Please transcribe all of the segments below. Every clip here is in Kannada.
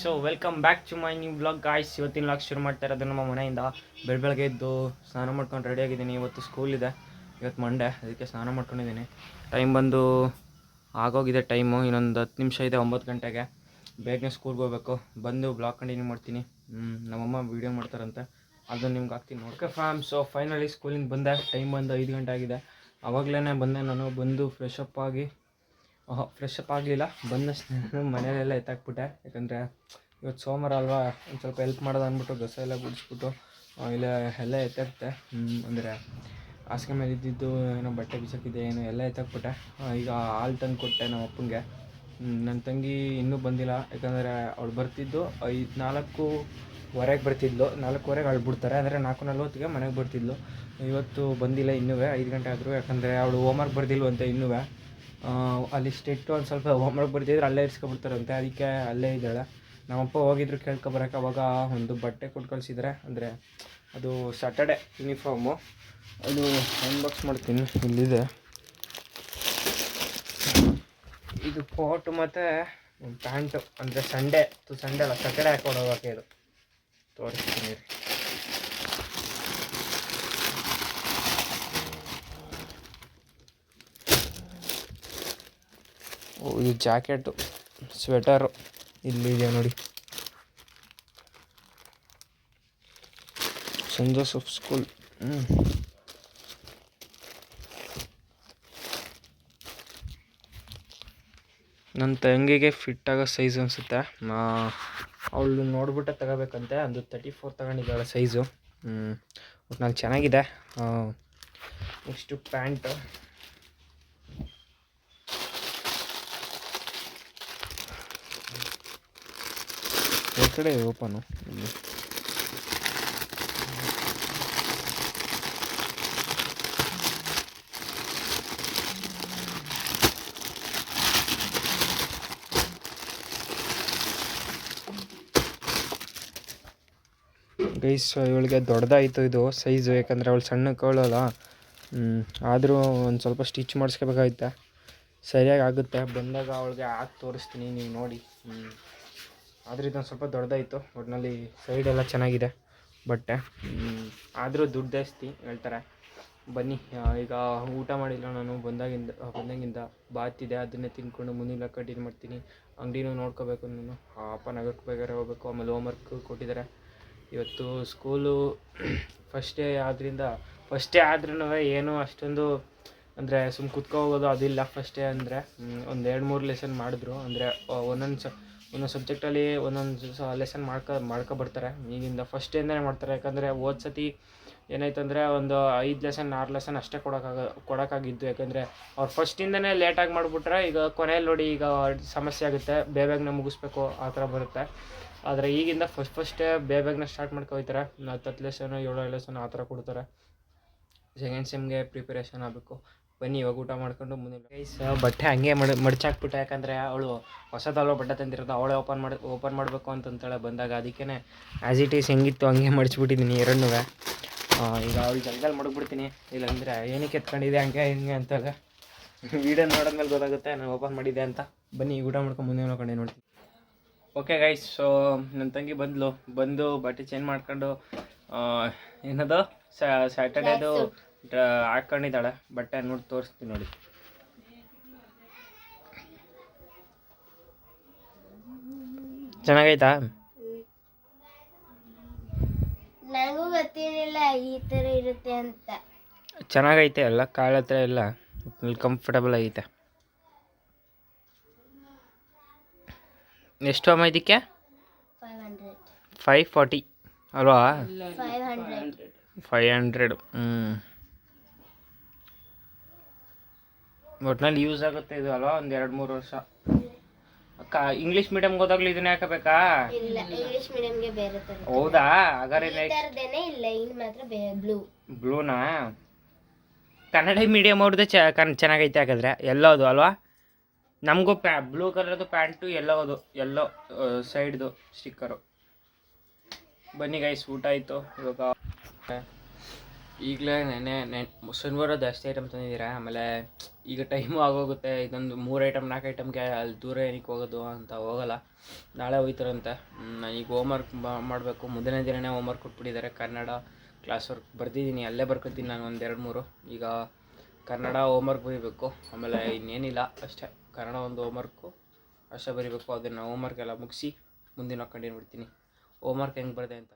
So welcome back to my new blog guys ಇವತ್ತಿನ ಬ್ಲಾಗ್ ಶುರು ಮಾಡ್ತಾ ಇರೋದು ನಮ್ಮ ಮನೆಯಿಂದ. ಬೆಳ ಬೆಳಗ್ಗೆ ಎದ್ದು ಸ್ನಾನ ಮಾಡ್ಕೊಂಡು ರೆಡಿ ಆಗಿದ್ದೀನಿ. ಇವತ್ತು ಸ್ಕೂಲ್ ಇದೆ. ಇವತ್ತು ಮಂಡೆ ಅದಕ್ಕೆ ಸ್ನಾನ ಮಾಡ್ಕೊಂಡಿದ್ದೀನಿ. ಟೈಮ್ ಬಂದು ಆಗೋಗಿದೆ ಟೈಮು ಇನ್ನೊಂದು ಹತ್ತು ನಿಮಿಷ ಇದೆ, ಒಂಬತ್ತು ಗಂಟೆಗೆ. ಬೇಗನೆ ಸ್ಕೂಲ್ಗೆ ಹೋಗ್ಬೇಕು. ಬಂದು ಬ್ಲಾಕ್ ಕಂಟಿನ್ಯೂ ಮಾಡ್ತೀನಿ. ನಮ್ಮಮ್ಮ ವೀಡಿಯೋ ಮಾಡ್ತಾರಂತೆ. ಅದನ್ನು ನಿಮ್ಗೆ ಹಾಕ್ತೀನಿ ಓಕೆ ಫ್ಯಾಮ್ ಸೊ ಫೈನಲಿ ಸ್ಕೂಲಿಂದ ಬಂದೆ. ಟೈಮ್ ಬಂದು ಐದು ಗಂಟೆ ಆಗಿದೆ. ಆವಾಗಲೇ ಬಂದೆ ನಾನು. ಬಂದು ಫ್ರೆಶ್ ಅಪ್ ಆಗಿ ಫ್ರೆಶ್ ಅಪ್ ಆಗಲಿಲ್ಲ. ಬಂದಷ್ಟು ಮನೆಯಲ್ಲೆಲ್ಲ ಎತ್ತಾಕ್ಬಿಟ್ಟೆ. ಯಾಕಂದರೆ ಇವತ್ತು ಸೋಮವಾರ ಅಲ್ವಾ? ಒಂದು ಸ್ವಲ್ಪ ಹೆಲ್ಪ್ ಮಾಡೋದು ಅಂದ್ಬಿಟ್ಟು ದಸ ಎಲ್ಲ ಗುಡಿಸ್ಬಿಟ್ಟು ಇಲ್ಲ ಎಲ್ಲ ಎತ್ತಾಕ್ತೆ ಅಂದರೆ ಹಾಸಿಗೆ ಮೇಲೆ ಇದ್ದಿದ್ದು ಏನೋ ಬಟ್ಟೆ ಬಿಸಾಕಿದ್ದೆ ಏನೋ ಎಲ್ಲ ಎತ್ತಾಕ್ಬಿಟ್ಟೆ. ಈಗ ಹಾಲು ತಂದು ಕೊಟ್ಟೆ ನಮ್ಮ ಅಪ್ಪನಿಗೆ ನನ್ನ ತಂಗಿ ಇನ್ನೂ ಬಂದಿಲ್ಲ, ಯಾಕಂದರೆ ಅವಳು ಬರ್ತಿದ್ದು ಐದು ನಾಲ್ಕೂವರೆಗೆ ಬರ್ತಿದ್ಲು. ನಾಲ್ಕೂವರೆಗೆ ಅಳು ಬಿಡ್ತಾರೆ, ಅಂದರೆ ನಾಲ್ಕು ನಲ್ವತ್ತಿಗೆ ಮನೆಗೆ ಬರ್ತಿದ್ಲು. ಇವತ್ತು ಬಂದಿಲ್ಲ ಇನ್ನೂ ಐದು ಗಂಟೆ ಆದರೂ, ಯಾಕಂದರೆ ಅವಳು ಹೋಮ್ವರ್ಕ್ ಬರ್ದಿಲ್ವಂತೆ ಇನ್ನೂ ಅಲ್ಲಿ ಸ್ಟೆಟ್ಟು ಒಂದು ಸ್ವಲ್ಪ ಹೋಮ್ವರ್ಕ್ ಬರ್ತಿದ್ರೆ ಅಲ್ಲೇ ಇರಿಸ್ಕೊಬಿಡ್ತಾರಂತೆ, ಅದಕ್ಕೆ ಅಲ್ಲೇ ಇದ್ದಾಳೆ. ನಮ್ಮಪ್ಪ ಹೋಗಿದ್ರು ಕೇಳ್ಕೊಬರಕ್ಕೆ ಅವಾಗ ಒಂದು ಬಟ್ಟೆ ಕೊಟ್ಟು ಕಳಿಸಿದ್ರೆ, ಅಂದರೆ ಅದು ಸ್ಯಾಟರ್ಡೆ ಯೂನಿಫಾರ್ಮು ಅದು ಅನ್ಬಾಕ್ಸ್ ಮಾಡ್ತೀನಿ, ಇಲ್ಲಿದೆ. ಇದು ಕೋಟ್ ಮತ್ತು ಪ್ಯಾಂಟ್ ಅಂದ್ರೆ ಸಂಡೇ ಸಂಡೇ ಅಲ್ಲ ಸ್ಯಾಟರ್ಡೆ ಹಾಕೊಂಡು ಹೋಗೋಕೆ ಇದು. ತೋರಿಸ್ತೀನಿ. ಓ ಇದು ಜಾಕೆಟು ಸ್ವೆಟರು ಇಲ್ಲಿದೆ ನೋಡಿ. ಸಂಜೋಸಫ್ ಜೋಸಫ್ ಸ್ಕೂಲ್ ಹ್ಞೂ ನನ್ನ ತಂಗಿಗೆ ಫಿಟ್ ಆಗೋ ಸೈಜ್ ಅನಿಸುತ್ತೆ. ಅವಳು ನೋಡ್ಬಿಟ್ಟೆ ತಗೋಬೇಕಂತೆ. ಒಂದು ತರ್ಟಿ ಫೋರ್ ತಗೊಂಡಿದ್ದಾಳೆ ಸೈಜು ನಾನು ಚೆನ್ನಾಗಿದೆ. ನೆಕ್ಸ್ಟು ಪ್ಯಾಂಟು ಕಡೆ ಓಪನು ಗೈಸ್, ಇವಳಿಗೆ ದೊಡ್ಡದಾಯಿತು ಇದು ಸೈಜು ಯಾಕಂದರೆ ಅವಳು ಸಣ್ಣ ಕವಳಲ್ಲ ಆದರೂ ಒಂದು ಸ್ವಲ್ಪ ಸ್ಟಿಚ್ ಮಾಡಿಸ್ಕೋಬೇಕಾಗುತ್ತೆ ಸರಿಯಾಗಿ ಆಗುತ್ತೆ. ಬಂದಾಗ ಅವಳಿಗೆ ಹಾಕಿ ತೋರಿಸ್ತೀನಿ, ನೀವು ನೋಡಿ. ಆದರೆ ಇದೊಂದು ಸ್ವಲ್ಪ ದೊಡ್ಡದಾಯಿತು. ಒಟ್ಟಿನಲ್ಲಿ ಸೈಡೆಲ್ಲ ಚೆನ್ನಾಗಿದೆ. ಬಟ್ಟೆ ಆದರೂ ದುಡ್ಡು ಜಾಸ್ತಿ ಹೇಳ್ತಾರೆ. ಬನ್ನಿ ಈಗ ಊಟ ಮಾಡಿಲ್ಲ ನಾನು. ಬಂದಾಗಿಂದ ಬಂದಾಗಿಂದ ಬಾತಿದೆ ಅದನ್ನೇ ತಿನ್ಕೊಂಡು ಮುಂದಿನ ಕಂಟಿನ್ಯೂ ಮಾಡ್ತೀನಿ. ಅಂಗಡಿನೂ ನೋಡ್ಕೋಬೇಕು ನಾನು. ಅಪ್ಪ ನಗರಕ್ಕೆ ಬೇಕಾದ್ರೆ ಹೋಗ್ಬೇಕು. ಆಮೇಲೆ ಹೋಮ್ವರ್ಕ್ ಕೊಟ್ಟಿದ್ದಾರೆ. ಇವತ್ತು ಸ್ಕೂಲು ಫಸ್ಟ್ ಡೇ ಆದ್ದರಿಂದ ಫಸ್ಟ್ ಡೇ ಆದ್ರೂ ಏನೂ ಅಷ್ಟೊಂದು ಅಂದರೆ ಸುಮ್ಮ ಕುತ್ಕೊ ಹೋಗೋದು ಅದಿಲ್ಲ ಫಸ್ಟ್ ಡೇ ಅಂದರೆ ಒಂದು ಎರಡು ಮೂರು ಲೆಸನ್ ಮಾಡಿದ್ರು. ಅಂದರೆ ಒಂದೊಂದು ಸ, ಒಂದೊಂದು ಸಬ್ಜೆಕ್ಟಲ್ಲಿ ಒಂದೊಂದು ಸ ಲೆಸನ್ ಮಾಡ್ಕೊ ಮಾಡ್ಕೊಬರ್ತಾರೆ ಈಗಿಂದ ಫಸ್ಟ್ ಡೇಯಿಂದನೇ ಮಾಡ್ತಾರೆ. ಯಾಕಂದರೆ ಹೋದ ಸತಿ ಏನಾಯ್ತಂದರೆ ಒಂದು ಐದು ಲೆಸನ್ ಆರು ಲೆಸನ್ ಅಷ್ಟೇ ಕೊಡೋಕ್ಕಾಗ ಕೊಡೋಕ್ಕಾಗಿದ್ದು ಯಾಕಂದರೆ ಅವ್ರು ಫಸ್ಟಿಂದನೇ ಲೇಟಾಗಿ ಮಾಡಿಬಿಟ್ರೆ ಈಗ ಕೊನೆಯಲ್ಲಿ ನೋಡಿ ಈಗ ಸಮಸ್ಯೆ ಆಗುತ್ತೆ. ಬೇಗ ಬೇಗನೆ ಮುಗಿಸ್ಬೇಕು. ಆ ಥರ ಬರುತ್ತೆ. ಆದರೆ ಈಗಿಂದ ಫಸ್ಟ್ ಫಸ್ಟೇ ಬೇಗ ಬೇಗನೆ ಸ್ಟಾರ್ಟ್ ಮಾಡ್ಕೋತಾರೆ ಹತ್ತು ಲೆಸನ್ ಏಳು ಲೆಸನ್ ಆ ಥರ ಕೊಡ್ತಾರೆ. ಸೆಕೆಂಡ್ ಸೆಮ್ಗೆ ಪ್ರಿಪರೇಷನ್ ಆಗಬೇಕು. ಬನ್ನಿ, ಇವಾಗ ಊಟ ಮಾಡ್ಕೊಂಡು ಮುಂದೆ ಗೈಸ್ ಬಟ್ಟೆ ಹಂಗೆ ಮಡ್, ಮಡ್ಚಾಕ್ಬಿಟ್ಟೆ. ಯಾಕಂದರೆ ಅವಳು ಹೊಸದಲ್ಲೋ ಬಟ್ಟೆ ತಂದಿರೋದು, ಅವಳೇ ಓಪನ್ ಮಾಡಿ ಓಪನ್ ಮಾಡಬೇಕು ಅಂತಂತಾಳೆ ಬಂದಾಗ. ಅದಕ್ಕೇ ಆ್ಯಸ್ ಇಟ್ ಈಸ್ ಹೆಂಗಿತ್ತು ಹಂಗೆ ಮಡಿಚ್ಬಿಟ್ಟಿದ್ದೀನಿ ಎರಡನ್ನೂ ಈಗ ಅವಳು ಜಲ್ದಲ್ಲಿ ಮಡಗ್ಬಿಡ್ತೀನಿ. ಇಲ್ಲಾಂದರೆ ಏನಕ್ಕೆ ಎತ್ಕೊಂಡಿದೆ ಹಂಗೆ, ಹಿಂಗೆ ಅಂತಾಗ ವೀಡಿಯೋ ನೋಡೋದ್ಮೇಲೆ ಗೊತ್ತಾಗುತ್ತೆ, ನಾನು ಓಪನ್ ಮಾಡಿದ್ದೆ ಅಂತ. ಬನ್ನಿ, ಊಟ ಮಾಡ್ಕೊಂಡು ಮುಂದೆ ನೋಡ್ಕೊಂಡೆ ನೋಡ್ತೀನಿ. ಓಕೆ ಗೈಸ್ ಸೊ ನನ್ನ ತಂಗಿ ಬಂದ್ಲು. ಬಂದು ಬಟ್ಟೆ ಚೇಂಜ್ ಮಾಡ್ಕೊಂಡು ಏನದು? ಸ್ಯಾಟರ್ಡೇದು ಹಾಕ್ಕೊಂಡಿದ್ದಾಳೆ ಬಟ್ಟೆ ನೋಡಿ ತೋರಿಸ್ತೀನಿ ನೋಡಿ. ಚೆನ್ನಾಗೈತಾ? ನನಗೂ ಗೊತ್ತಿರಲಿಲ್ಲ ಈ ಥರ ಇರುತ್ತೆ ಅಂತ. ಚೆನ್ನಾಗೈತೆ ಎಲ್ಲ ಕಾಳ ಹತ್ರ ಎಲ್ಲ ಕಂಫರ್ಟಬಲ್ ಆಗೈತೆ. ಎಷ್ಟು ಅಮ್ಮ ಇದಕ್ಕೆ? Five forty. ಅಲ್ವಾ? Five hundred. ಹ್ಞೂ ಒಟ್ನಲ್ಲಿ ಯೂಸ್ ಆಗುತ್ತೆ ಇದು ಅಲ್ವಾ? ಒಂದು ಎರಡು ಮೂರು ವರ್ಷ. ಅಕ್ಕ ಇಂಗ್ಲೀಷ್ ಮೀಡಿಯಮ್ಗೆ ಹೋದಾಗ್ಲೂ ಇದನ್ನೇ ಹಾಕಬೇಕಾ? ಹೌದಾ ಇಂಗ್ಲಿಷ್ ಮೀಡಿಯಂಗೆ ಬೇರೆ ಥರ. ಅವ್ರದ್ದು ಚೆನ್ನಾಗೈತೆ ಹಾಕಿದ್ರೆ ಎಲ್ಲೋದು ಬ್ಲೂ ನಮಗೂ ಪ್ಯಾ ಬ್ಲೂ ಕಲರ್ದು ಪ್ಯಾಂಟು ಎಲ್ಲೋ ಅದು ಎಲ್ಲೋ ಸೈಡ್ದು ಸ್ಟಿಕ್ಕರು ಬನ್ನಿ ಗೈಸ್ ಊಟ ಆಯಿತು. ಇವಾಗ ಈಗಲೇ ನೆನೆ ನೆನೆ, ಶನಿವಾರ ಜಾಸ್ತಿ ಐಟಮ್ ತಂದಿದ್ದೀರಾ? ಆಮೇಲೆ ಈಗ ಟೈಮು ಆಗೋಗುತ್ತೆ. ಇದೊಂದು ಮೂರು ಐಟಮ್ ನಾಲ್ಕು ಐಟಮ್ಗೆ ಅಲ್ಲಿ ದೂರ ಏನಕ್ಕೆ ಹೋಗೋದು ಅಂತ ಹೋಗಲ್ಲ. ನಾಳೆ ಹೋಯ್ತಾರಂತೆ. ನಾನು ಈಗ ಹೋಮ್ವರ್ಕ್ ಮಾಡಬೇಕು. ಮುಂದಿನ ದಿನನೇ ಹೋಮ್ವರ್ಕ್ ಕೊಟ್ಬಿಟ್ಟಿದ್ದಾರೆ. ಕನ್ನಡ ಕ್ಲಾಸ್ ವರ್ಕ್ ಬರ್ದಿದ್ದೀನಿ. ಅಲ್ಲೇ ಬರ್ಕೊತೀನಿ ನಾನು ಒಂದು ಎರಡು ಮೂರು. ಈಗ ಕನ್ನಡ ಹೋಮ್ವರ್ಕ್ ಬರೀಬೇಕು. ಆಮೇಲೆ ಇನ್ನೇನಿಲ್ಲ, ಅಷ್ಟೇ. ಕನ್ನಡ ಒಂದು ಹೋಮ್ವರ್ಕು ಅಷ್ಟೇ ಬರೀಬೇಕು, ಅದನ್ನು ಹೋಮ್ವರ್ಕ್ ಎಲ್ಲ ಮುಗಿಸಿ ಮುಂದಿನ ಕಂಟಿನ್ಯೂ ಬಿಡ್ತೀನಿ. ಹೋಮ್ವರ್ಕ್ ಹೆಂಗೆ ಬರದೆ ಅಂತ.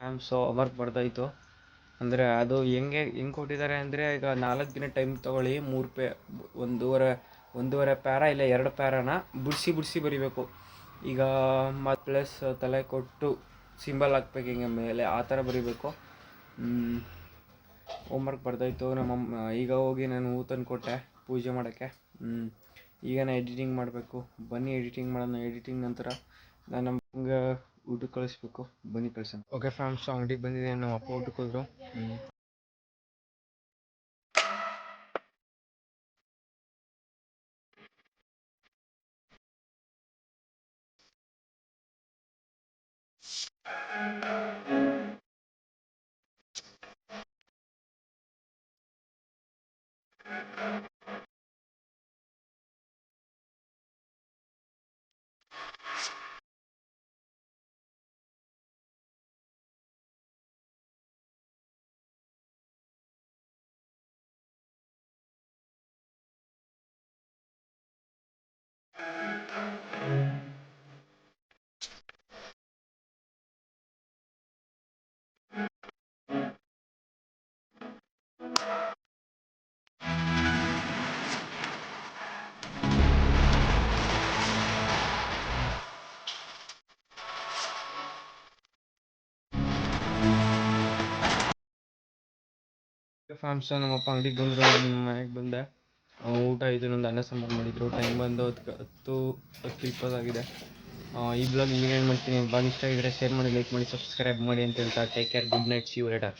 ಮ್ಯಾಮ್ ಸೊ ವರ್ಕ್ ಬರ್ದಾಯಿತು. ಅಂದರೆ, ಅದು ಹೆಂಗೆ ಹೆಂಗೆ ಕೊಟ್ಟಿದ್ದಾರೆ ಅಂದರೆ, ಈಗ ನಾಲ್ಕು ದಿನ ಟೈಮ್ ತೊಗೊಳ್ಳಿ, ಮೂರು ಪೇ, ಒಂದೂವರೆ ಒಂದೂವರೆ ಪ್ಯಾರ ಇಲ್ಲ, ಎರಡು ಪ್ಯಾರನ ಬಿಡಿಸಿ ಬಿಡಿಸಿ ಬರಿಬೇಕು. ಈಗ ಮತ್ತು ಪ್ಲಸ್ ತಲೆ ಕೊಟ್ಟು ಸಿಂಬಲ್ ಹಾಕ್ಬೇಕು ಹಿಂಗೆ ಮೇಲೆ, ಆ ಥರ ಬರಿಬೇಕು. ಹೋಮ್ವರ್ಕ್ ಬರ್ದಾಯ್ತು. ನಮ್ಮ ಈಗ ಹೋಗಿ ನಾನು ಹೂ ತಂದು ಕೊಟ್ಟೆ ಪೂಜೆ ಮಾಡೋಕ್ಕೆ. ಈಗ ನಾನು ಎಡಿಟಿಂಗ್ ಮಾಡಬೇಕು. ಬನ್ನಿ ಎಡಿಟಿಂಗ್ ಮಾಡೋಣ. ಎಡಿಟಿಂಗ್ ನಂತರ ನಾನು ನಮ್ಗೆ ಊಟಕ್ಕೆ ಕಳಿಸ್ಬೇಕು. ಬನ್ನಿ ಕಳ್ಸೋಣ. ಓಕೆ ಫ್ಯಾಮ್ಸ್ ಅಂಗಡಿಗೆ ಬಂದಿದೆ ನಮ್ಮ ಅಪ್ಪ ಊಟಕ್ಕೆ ಹೋದ್ರು. ಫ್ಯಾಮ್ಸ್ ನಮ್ಮಪ್ಪ ಅಂಗಡಿಗೆ ಬಂದರು ಮನೆಗೆ ಬಂದೆ ಆ, ಊಟ ಇದು ನಂದು ಅನ್ನ ಸಾಂಬಾರು ಮಾಡಿದ್ರು. ಟೈಮ್ ಬಂದು ಹತ್ತು ಹತ್ತು ಹತ್ತು ಇಪ್ಪತ್ತಾಗಿದೆ ಈ ಬ್ಲಾಗ್ ಏನು ಮಾಡ್ತೀನಿ? ಬ್ಲಾಗ್ ಇಷ್ಟ ಆಗಿದ್ರೆ ಶೇರ್ ಮಾಡಿ ಲೈಕ್ ಮಾಡಿ ಸಬ್ಸ್ಕ್ರೈಬ್ ಮಾಡಿ ಅಂತ ಹೇಳ್ತಾ take care good night see you later